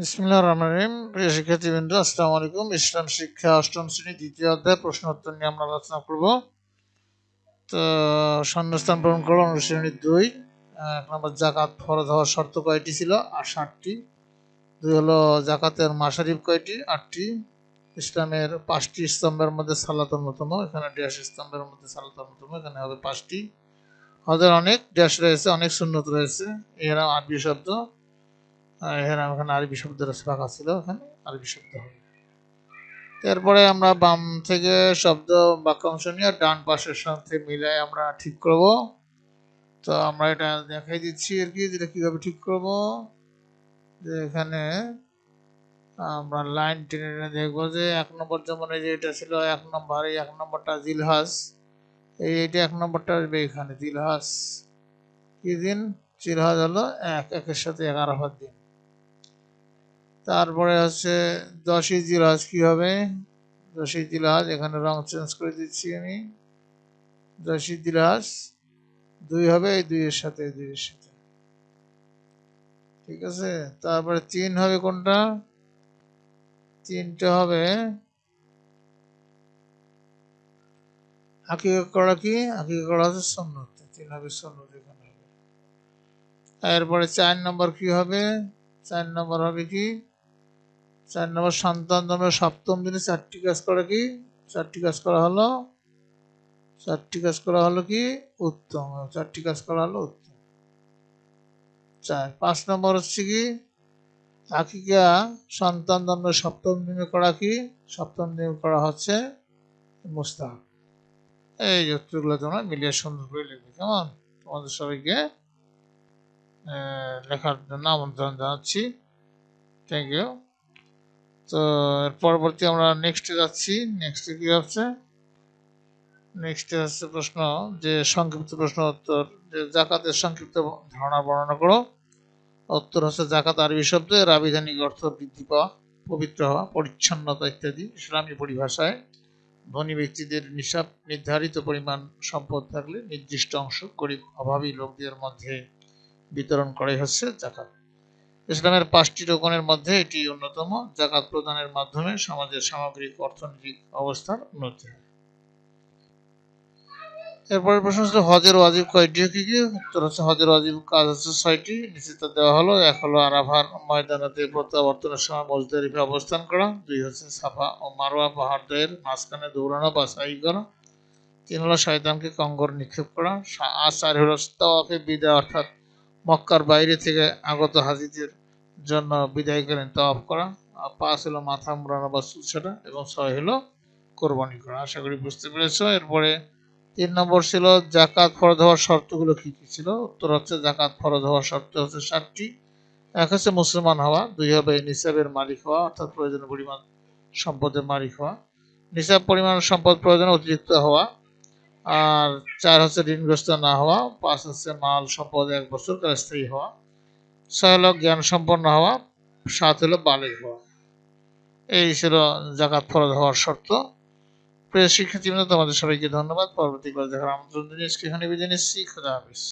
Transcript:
বিসমিল্লাহ রহমান রহিম। প্রিয় শিক্ষার্থীবৃন্দ, আসসালামু আলাইকুম। ইসলাম শিক্ষা অষ্টম শ্রেণি, দ্বিতীয় অধ্যায় প্রশ্ন উত্তর নিয়ে আমরা আলোচনা করব। তো শূন্যস্থান পূরণ করো অনুশ্রেণী দুই। এক নম্বর, জাকাত ফরজ হওয়ার শর্ত কয়টি ছিল? আর ষাটটি দুই হলো, জাকাতের মাসারিফ কয়টি? আটটি। ইসলামের পাঁচটি স্তম্ভের মধ্যে সালাত অন্যতম, এখানে ড্যাশ স্তম্ভের মধ্যে সালাত অন্যতম, এখানে হবে পাঁচটি। হজের অনেক ড্যাশ রয়েছে, অনেক সুন্নত রয়েছে, এরা আরবি শব্দ। এখানে ওখানে আরবি শব্দ ফাঁকা ছিল ওখানে আরবি শব্দ হবে। এরপরে আমরা বাম থেকে শব্দ বাক্যাংশ নিয়ে ডান পাশের সাথে মিলাই আমরা ঠিক করব। তো আমরা এটা দেখাই দিচ্ছি আর কি, যেটা কীভাবে ঠিক করব। যে এখানে আমরা লাইন টেনে টেনে দেখব যে এক নম্বর যেমন এই যে এটা ছিল এক নম্বর, এই এক নম্বরটা জিলহাস, এই এইটা এক নম্বরটা আসবে এখানে, জিলহাস। কি দিন? জিলহাস হলো এক, একের সাথে এগারো হাত দিন। তারপরে হচ্ছে দশই জিলহাজ কি হবে দশই জিলহাজ এখানে রং চেঞ্জ করে দিচ্ছি আমি। দশই জিলহাজ দুই হবে এই দুইয়ের সাথে দুইয়ের সাথে। ঠিক আছে? তারপরে তিন হবে কোনটা? তিনটা হবে আকিকা করা কি? আকিকা করা হচ্ছে সন্ন্যত। তিন হবে সন্ন্যত এখানে হবে। এরপরে চার নম্বর কি হবে? চার নম্বর হবে কি? চার নম্বর সন্তান জন্মের সপ্তম দিনে চারটি কাজ করা কি? চারটি কাজ করা হলো, চারটি কাজ করা হলো কি? উত্তম। চারটি কাজ করা হলো উত্তম। চার। পাঁচ নম্বর হচ্ছে কি? আকিকা সন্তান জন্মের সপ্তম দিনে করা কি? সপ্তম দিনে করা হচ্ছে মুস্তাহ এই উত্তরগুলো তোমরা মিলিয়ে সুন্দর করে লিখবে, কেমন? তোমাদের সবাইকে লেখার জন্য আমন্ত্রণ জানাচ্ছি। থ্যাংক ইউ তো এর পরবর্তী আমরা নেক্সটে যাচ্ছি। নেক্সটে কি হচ্ছে? নেক্সটে হচ্ছে প্রশ্ন যে সংক্ষিপ্ত প্রশ্ন উত্তর। যে জাকাতের সংক্ষিপ্ত ধারণা বর্ণনা করো। উত্তর হচ্ছে জাকাত আরবি শব্দ এর আবিধানিক অর্থ বৃদ্ধি পাওয়া, পবিত্র হওয়া, পরিচ্ছন্নতা ইত্যাদি ইসলামী পরিভাষায়। ধনী ব্যক্তিদের নিসাব নির্ধারিত পরিমাণ সম্পদ থাকলে নির্দিষ্ট অংশ গরিব, অভাবী লোকদের মধ্যে বিতরণ করাই হচ্ছে জাকাত। ইসলামের পাঁচটি রোকনের মধ্যে এটি অন্যতম, জাকাত প্রদানের মাধ্যমে সমাজের সামগ্রিক অর্থনৈতিক অবস্থার উন্নতি হয়। এরপরে প্রশ্ন হচ্ছে, হজের ওয়াজিব কয়টি? কি কি? উত্তর হচ্ছে, হজের ওয়াজিব কাজ হচ্ছে ছয়টি। নিশ্চিত দেওয়া হলো, এক হলো আরাফার ময়দানাতে প্রত্যাবর্তনের সময় মজদারিফে অবস্থান করা, দুই হচ্ছে সাফা ও মারোয়া পাহাড়দের মাঝখানে দৌড়ানো বা সাই করা, তিন হলো শয়তানকে কঙ্গর নিক্ষেপ করা আর চার হলো তাওয়াফে বিদায় অর্থাৎ মক্কার বাইরে থেকে আগত হাজিদের জন্য বিদায়কালীন তাওয়াফ করা আর পাঁচ হলো মাথা মুড়ানো বা চুলছাটা এবং ছয় হলো কোরবানি করা। আশা করি বুঝতে পেরেছ। এরপরে তিন নম্বর ছিল জাকাত ফরজ হওয়ার শর্তগুলো কি কি ছিল? উত্তর হচ্ছে জাকাত ফরজ হওয়ার শর্ত হচ্ছে সাতটি। এক হচ্ছে মুসলমান হওয়া, দুই হবে নিসাবের মালিক হওয়া, অর্থাৎ প্রয়োজনীয় পরিমাণ সম্পদের মালিক হওয়া। নিসাব পরিমাণ সম্পদ প্রয়োজনে অতিরিক্ত হওয়া আর চার হচ্ছে ঋণগ্রস্ত না হওয়া, পাঁচ হচ্ছে মাল সম্পদ এক বছর তার স্থায়ী হওয়া, ছয় হলো জ্ঞান সম্পন্ন হওয়া, সাত হলো বালিক হওয়া। এই ছিল জাকাত ফরজ হওয়ার শর্ত। প্রিয় শিক্ষার্থী তোমাদের সবাইকে ধন্যবাদ। পরবর্তী করে দেখার আমন্ত্রণ জানিয়ে এখানে হাফিজ।